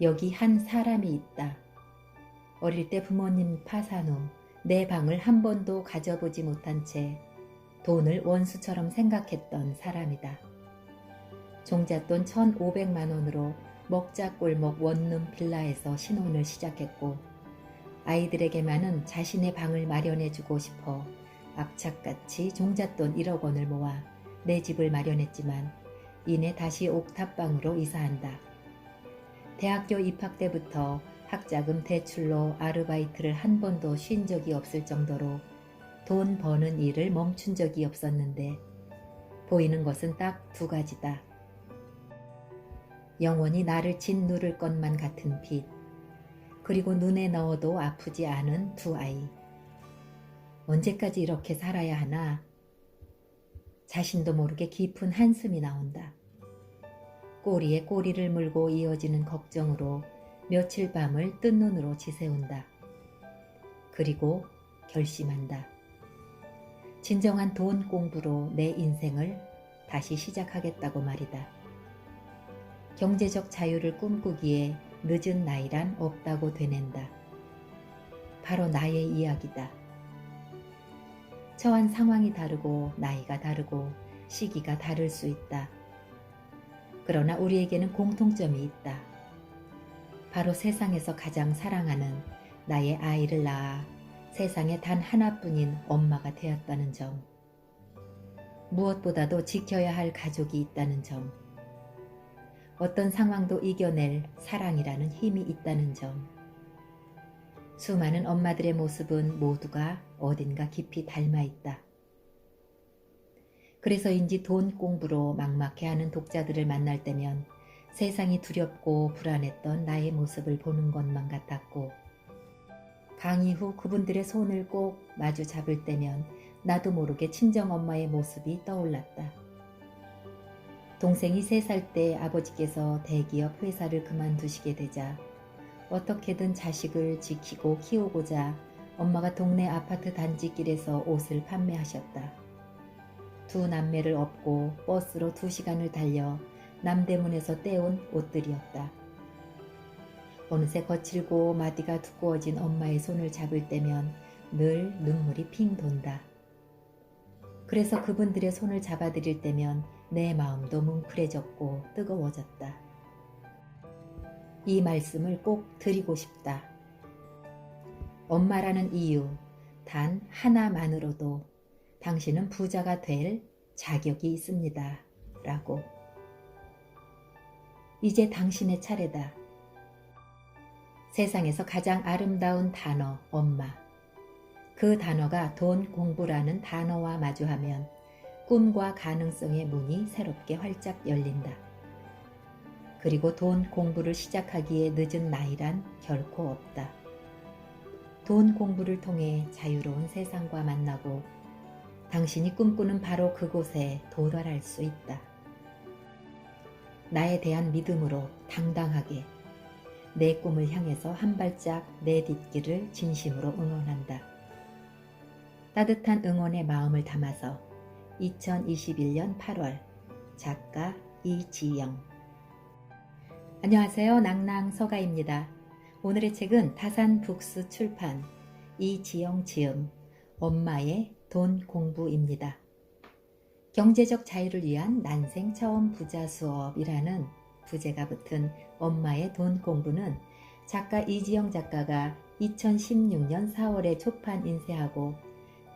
여기 한 사람이 있다. 어릴 때 부모님 파산 후 내 방을 한 번도 가져보지 못한 채 돈을 원수처럼 생각했던 사람이다. 종잣돈 1,500만 원으로 먹자골목 원룸 빌라에서 신혼을 시작했고 아이들에게만은 자신의 방을 마련해주고 싶어 악착같이 종잣돈 1억 원을 모아 내 집을 마련했지만 이내 다시 옥탑방으로 이사한다. 대학교 입학 때부터 학자금 대출로 아르바이트를 한 번도 쉰 적이 없을 정도로 돈 버는 일을 멈춘 적이 없었는데 보이는 것은 딱 두 가지다. 영원히 나를 짓누를 것만 같은 빛, 그리고 눈에 넣어도 아프지 않은 두 아이. 언제까지 이렇게 살아야 하나? 자신도 모르게 깊은 한숨이 나온다. 꼬리에 꼬리를 물고 이어지는 걱정으로 며칠 밤을 뜬 눈으로 지새운다. 그리고 결심한다. 진정한 돈 공부로 내 인생을 다시 시작하겠다고 말이다. 경제적 자유를 꿈꾸기에 늦은 나이란 없다고 되낸다. 바로 나의 이야기다. 처한 상황이 다르고 나이가 다르고 시기가 다를 수 있다. 그러나 우리에게는 공통점이 있다. 바로 세상에서 가장 사랑하는 나의 아이를 낳아 세상에 단 하나뿐인 엄마가 되었다는 점. 무엇보다도 지켜야 할 가족이 있다는 점. 어떤 상황도 이겨낼 사랑이라는 힘이 있다는 점. 수많은 엄마들의 모습은 모두가 어딘가 깊이 닮아 있다. 그래서인지 돈 공부로 막막해 하는 독자들을 만날 때면 세상이 두렵고 불안했던 나의 모습을 보는 것만 같았고 강의 후 그분들의 손을 꼭 마주 잡을 때면 나도 모르게 친정 엄마의 모습이 떠올랐다. 동생이 세살때 아버지께서 대기업 회사를 그만두시게 되자 어떻게든 자식을 지키고 키우고자 엄마가 동네 아파트 단지길에서 옷을 판매하셨다. 두 남매를 업고 버스로 두 시간을 달려 남대문에서 떼온 옷들이었다. 어느새 거칠고 마디가 두꺼워진 엄마의 손을 잡을 때면 늘 눈물이 핑 돈다. 그래서 그분들의 손을 잡아드릴 때면 내 마음도 뭉클해졌고 뜨거워졌다. 이 말씀을 꼭 드리고 싶다. 엄마라는 이유 단 하나만으로도 당신은 부자가 될 자격이 있습니다. 라고. 이제 당신의 차례다. 세상에서 가장 아름다운 단어, 엄마. 그 단어가 돈 공부라는 단어와 마주하면 꿈과 가능성의 문이 새롭게 활짝 열린다. 그리고 돈 공부를 시작하기에 늦은 나이란 결코 없다. 돈 공부를 통해 자유로운 세상과 만나고 당신이 꿈꾸는 바로 그곳에 도달할 수 있다. 나에 대한 믿음으로 당당하게 내 꿈을 향해서 한 발짝 내딛기를 진심으로 응원한다. 따뜻한 응원의 마음을 담아서 2021년 8월 작가 이지영 안녕하세요. 낭낭 서가입니다. 오늘의 책은 다산 북스 출판 이지영 지음 엄마의 돈 공부입니다. 경제적 자유를 위한 난생 처음 부자 수업이라는 부제가 붙은 엄마의 돈 공부는 작가 이지영 작가가 2016년 4월에 초판 인쇄하고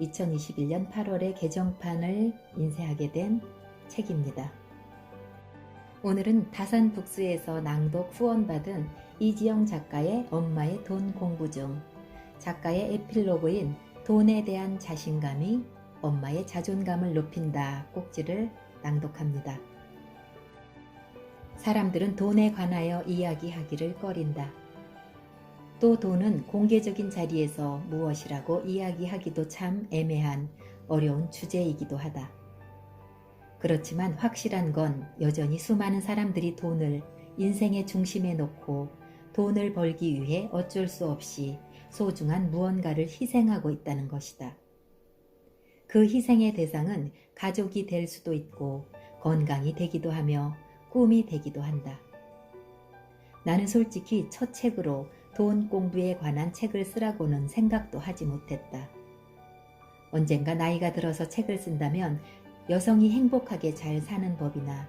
2021년 8월에 개정판을 인쇄하게 된 책입니다. 오늘은 다산 북스에서 낭독 후원받은 이지영 작가의 엄마의 돈 공부 중 작가의 에필로그인 돈에 대한 자신감이 엄마의 자존감을 높인다 꼭지를 낭독합니다. 사람들은 돈에 관하여 이야기하기를 꺼린다. 또 돈은 공개적인 자리에서 무엇이라고 이야기하기도 참 애매한 어려운 주제이기도 하다. 그렇지만 확실한 건 여전히 수많은 사람들이 돈을 인생의 중심에 놓고 돈을 벌기 위해 어쩔 수 없이 소중한 무언가를 희생하고 있다는 것이다. 그 희생의 대상은 가족이 될 수도 있고 건강이 되기도 하며 꿈이 되기도 한다. 나는 솔직히 첫 책으로 돈 공부에 관한 책을 쓰라고는 생각도 하지 못했다. 언젠가 나이가 들어서 책을 쓴다면 여성이 행복하게 잘 사는 법이나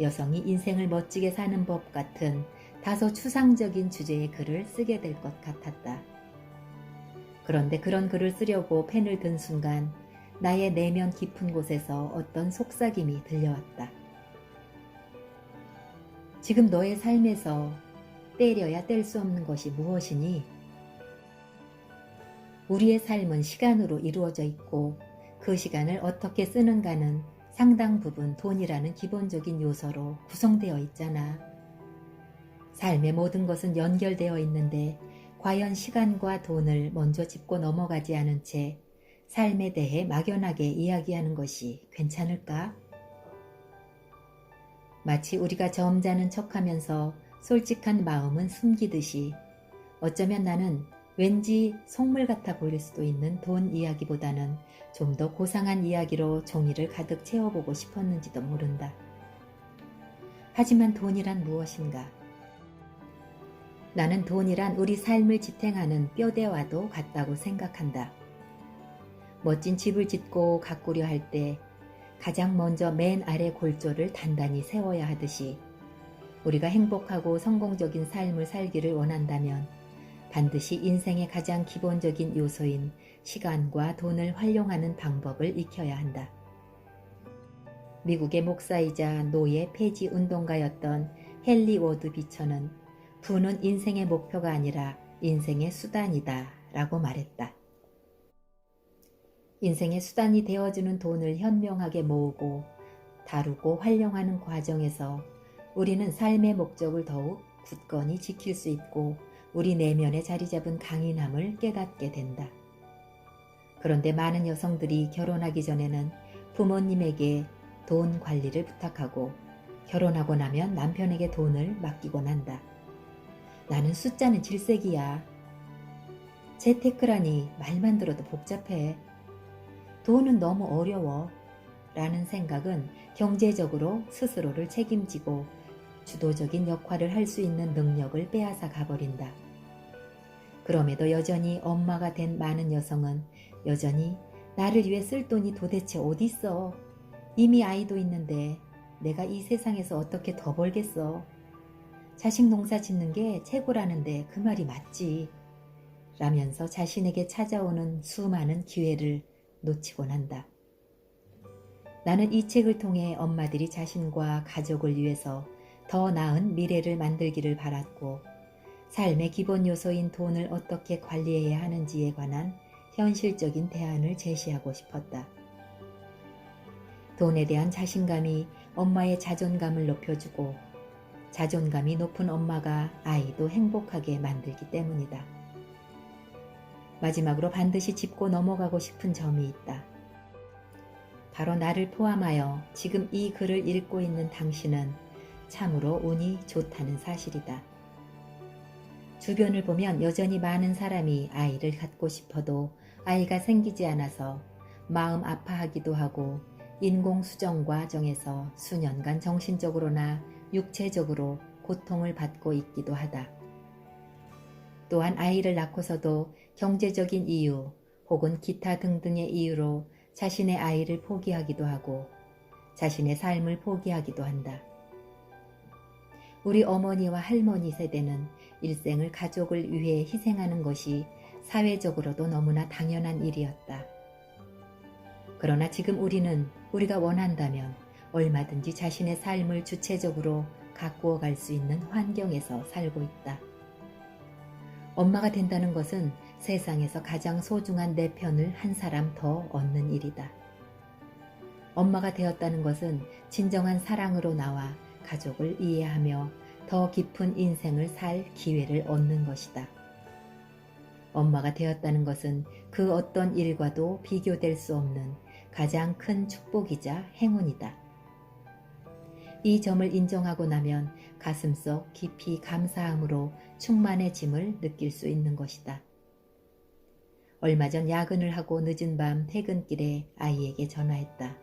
여성이 인생을 멋지게 사는 법 같은 다소 추상적인 주제의 글을 쓰게 될 것 같았다. 그런데 그런 글을 쓰려고 펜을 든 순간 나의 내면 깊은 곳에서 어떤 속삭임이 들려왔다. 지금 너의 삶에서 때려야 뗄 수 없는 것이 무엇이니? 우리의 삶은 시간으로 이루어져 있고 그 시간을 어떻게 쓰는가는 상당 부분 돈이라는 기본적인 요소로 구성되어 있잖아. 삶의 모든 것은 연결되어 있는데 과연 시간과 돈을 먼저 짚고 넘어가지 않은 채 삶에 대해 막연하게 이야기하는 것이 괜찮을까? 마치 우리가 점잖은 척하면서 솔직한 마음은 숨기듯이 어쩌면 나는 왠지 속물 같아 보일 수도 있는 돈 이야기보다는 좀 더 고상한 이야기로 종이를 가득 채워보고 싶었는지도 모른다. 하지만 돈이란 무엇인가? 나는 돈이란 우리 삶을 지탱하는 뼈대와도 같다고 생각한다. 멋진 집을 짓고 가꾸려 할 때 가장 먼저 맨 아래 골조를 단단히 세워야 하듯이 우리가 행복하고 성공적인 삶을 살기를 원한다면 반드시 인생의 가장 기본적인 요소인 시간과 돈을 활용하는 방법을 익혀야 한다. 미국의 목사이자 노예 폐지 운동가였던 헨리 워드 비처는 부는 인생의 목표가 아니라 인생의 수단이다 라고 말했다. 인생의 수단이 되어주는 돈을 현명하게 모으고 다루고 활용하는 과정에서 우리는 삶의 목적을 더욱 굳건히 지킬 수 있고 우리 내면에 자리 잡은 강인함을 깨닫게 된다. 그런데 많은 여성들이 결혼하기 전에는 부모님에게 돈 관리를 부탁하고 결혼하고 나면 남편에게 돈을 맡기곤 한다. 나는 숫자는 질색이야. 재테크라니 말만 들어도 복잡해. 돈은 너무 어려워. 라는 생각은 경제적으로 스스로를 책임지고 주도적인 역할을 할 수 있는 능력을 빼앗아 가버린다. 그럼에도 여전히 엄마가 된 많은 여성은 여전히 나를 위해 쓸 돈이 도대체 어딨어? 이미 아이도 있는데 내가 이 세상에서 어떻게 더 벌겠어? 자식 농사 짓는 게 최고라는데 그 말이 맞지. 라면서 자신에게 찾아오는 수많은 기회를 놓치곤 한다. 나는 이 책을 통해 엄마들이 자신과 가족을 위해서 더 나은 미래를 만들기를 바랐고 삶의 기본 요소인 돈을 어떻게 관리해야 하는지에 관한 현실적인 대안을 제시하고 싶었다. 돈에 대한 자신감이 엄마의 자존감을 높여주고 자존감이 높은 엄마가 아이도 행복하게 만들기 때문이다. 마지막으로 반드시 짚고 넘어가고 싶은 점이 있다. 바로 나를 포함하여 지금 이 글을 읽고 있는 당신은 참으로 운이 좋다는 사실이다. 주변을 보면 여전히 많은 사람이 아이를 갖고 싶어도 아이가 생기지 않아서 마음 아파하기도 하고 인공수정 과정에서 수년간 정신적으로나 육체적으로 고통을 받고 있기도 하다. 또한 아이를 낳고서도 경제적인 이유 혹은 기타 등등의 이유로 자신의 아이를 포기하기도 하고 자신의 삶을 포기하기도 한다. 우리 어머니와 할머니 세대는 일생을 가족을 위해 희생하는 것이 사회적으로도 너무나 당연한 일이었다. 그러나 지금 우리는 우리가 원한다면 얼마든지 자신의 삶을 주체적으로 가꾸어 갈 수 있는 환경에서 살고 있다. 엄마가 된다는 것은 세상에서 가장 소중한 내 편을 한 사람 더 얻는 일이다. 엄마가 되었다는 것은 진정한 사랑으로 나와 가족을 이해하며 더 깊은 인생을 살 기회를 얻는 것이다. 엄마가 되었다는 것은 그 어떤 일과도 비교될 수 없는 가장 큰 축복이자 행운이다. 이 점을 인정하고 나면 가슴속 깊이 감사함으로 충만해짐을 느낄 수 있는 것이다. 얼마 전 야근을 하고 늦은 밤 퇴근길에 아이에게 전화했다.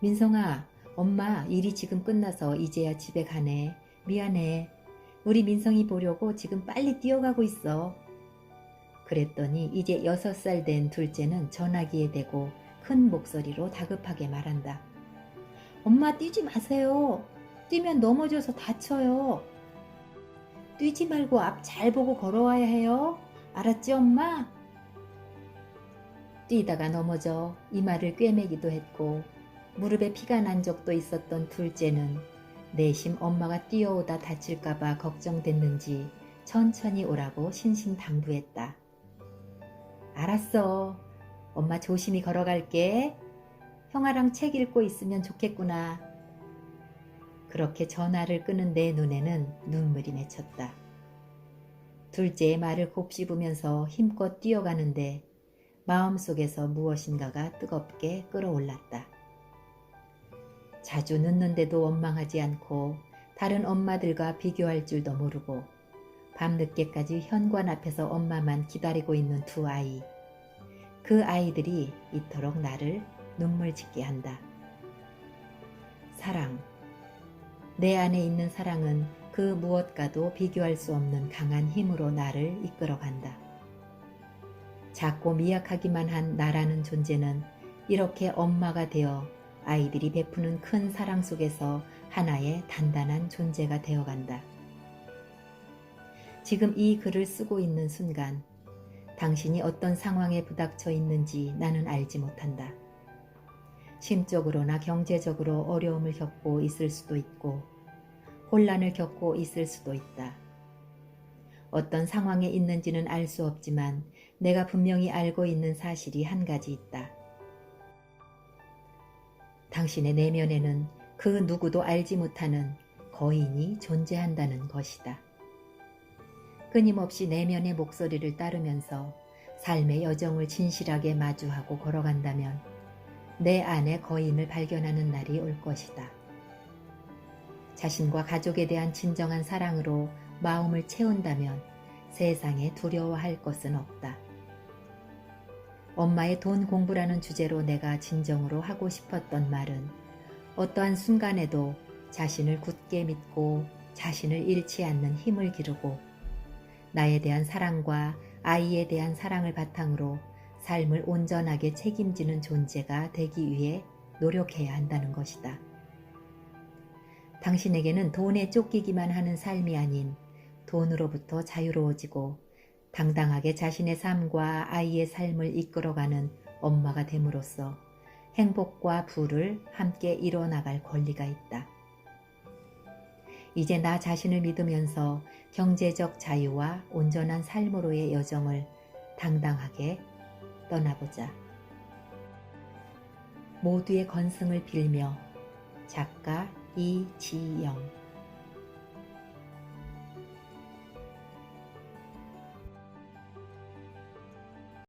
민성아, 엄마 일이 지금 끝나서 이제야 집에 가네. 미안해. 우리 민성이 보려고 지금 빨리 뛰어가고 있어. 그랬더니 이제 여섯 살된 둘째는 전화기에 대고 큰 목소리로 다급하게 말한다. 엄마 뛰지 마세요. 뛰면 넘어져서 다쳐요. 뛰지 말고 앞 잘 보고 걸어와야 해요. 알았지, 엄마? 뛰다가 넘어져 이마를 꿰매기도 했고 무릎에 피가 난 적도 있었던 둘째는 내심 엄마가 뛰어오다 다칠까봐 걱정됐는지 천천히 오라고 신신당부했다. 알았어. 엄마 조심히 걸어갈게. 형아랑 책 읽고 있으면 좋겠구나. 그렇게 전화를 끄는 내 눈에는 눈물이 맺혔다. 둘째의 말을 곱씹으면서 힘껏 뛰어가는데 마음속에서 무엇인가가 뜨겁게 끓어올랐다. 자주 늦는데도 원망하지 않고 다른 엄마들과 비교할 줄도 모르고 밤늦게까지 현관 앞에서 엄마만 기다리고 있는 두 아이. 그 아이들이 이토록 나를 눈물 짓게 한다. 사랑. 내 안에 있는 사랑은 그 무엇과도 비교할 수 없는 강한 힘으로 나를 이끌어 간다. 작고 미약하기만 한 나라는 존재는 이렇게 엄마가 되어 아이들이 베푸는 큰 사랑 속에서 하나의 단단한 존재가 되어간다. 지금 이 글을 쓰고 있는 순간 당신이 어떤 상황에 부닥쳐 있는지 나는 알지 못한다. 심적으로나 경제적으로 어려움을 겪고 있을 수도 있고 혼란을 겪고 있을 수도 있다. 어떤 상황에 있는지는 알 수 없지만 내가 분명히 알고 있는 사실이 한 가지 있다. 당신의 내면에는 그 누구도 알지 못하는 거인이 존재한다는 것이다. 끊임없이 내면의 목소리를 따르면서 삶의 여정을 진실하게 마주하고 걸어간다면 내 안의 거인을 발견하는 날이 올 것이다. 자신과 가족에 대한 진정한 사랑으로 마음을 채운다면 세상에 두려워할 것은 없다. 엄마의 돈 공부라는 주제로 내가 진정으로 하고 싶었던 말은 어떠한 순간에도 자신을 굳게 믿고 자신을 잃지 않는 힘을 기르고 나에 대한 사랑과 아이에 대한 사랑을 바탕으로 삶을 온전하게 책임지는 존재가 되기 위해 노력해야 한다는 것이다. 당신에게는 돈에 쫓기기만 하는 삶이 아닌 돈으로부터 자유로워지고 당당하게 자신의 삶과 아이의 삶을 이끌어가는 엄마가 됨으로써 행복과 부를 함께 이뤄나갈 권리가 있다. 이제 나 자신을 믿으면서 경제적 자유와 온전한 삶으로의 여정을 당당하게 떠나보자. 모두의 건승을 빌며 작가 이지영